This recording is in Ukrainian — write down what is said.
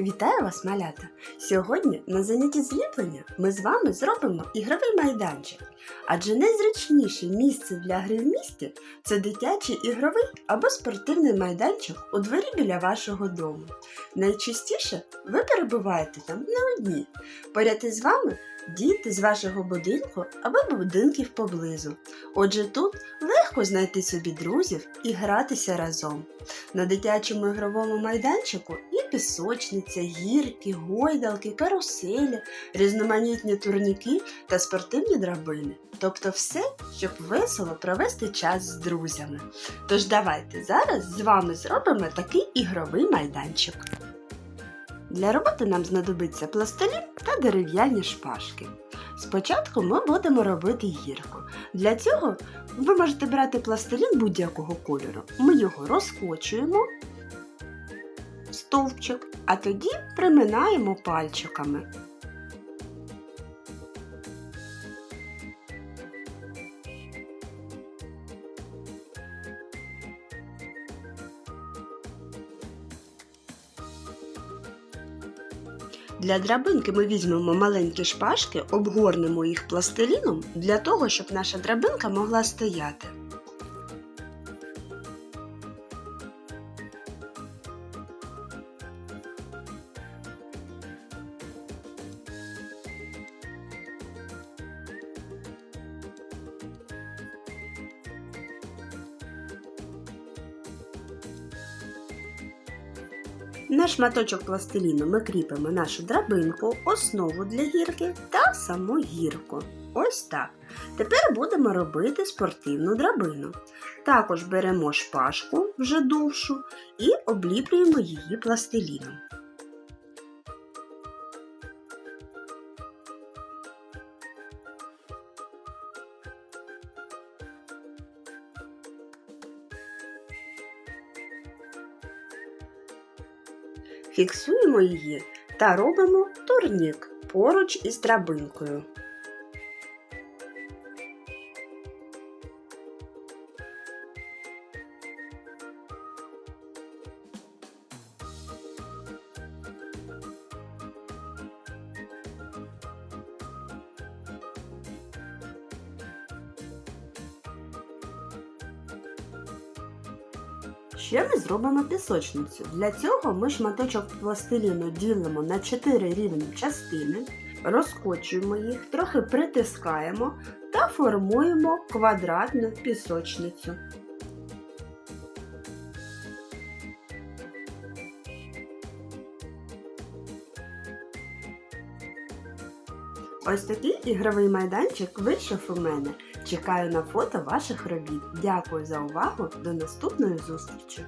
Вітаю вас, малята! Сьогодні на занятті зліплення ми з вами зробимо ігровий майданчик. Адже найзручніше місце для гри в місті це дитячий ігровий або спортивний майданчик у дворі біля вашого дому. Найчастіше ви перебуваєте там не одні. Поряд із вами діти з вашого будинку або будинків поблизу. Отже, тут легко знайти собі друзів і гратися разом. На дитячому ігровому майданчику пісочниця, гірки, гойдалки, каруселі, різноманітні турніки та спортивні драбини. Тобто все, щоб весело провести час з друзями. Тож давайте зараз з вами зробимо такий ігровий майданчик. Для роботи нам знадобиться пластилін та дерев'яні шпажки. Спочатку ми будемо робити гірку. Для цього ви можете брати пластилін будь-якого кольору. Ми його розкочуємо стовпчик, а тоді приминаємо пальчиками. Для драбинки ми візьмемо маленькі шпажки, обгорнемо їх пластиліном для того, щоб наша драбинка могла стояти. На шматочок пластиліну ми кріпимо нашу драбинку, основу для гірки та саму гірку. Ось так. Тепер будемо робити спортивну драбину. Також беремо шпажку вже довшу і обліплюємо її пластиліном. Фіксуємо її та робимо турнік поруч із драбинкою. Ще ми зробимо пісочницю. Для цього ми шматочок пластиліну ділимо на 4 рівні частини, розкочуємо їх, трохи притискаємо та формуємо квадратну пісочницю. Ось такий ігровий майданчик вийшов у мене. Чекаю на фото ваших робіт. Дякую за увагу. До наступної зустрічі!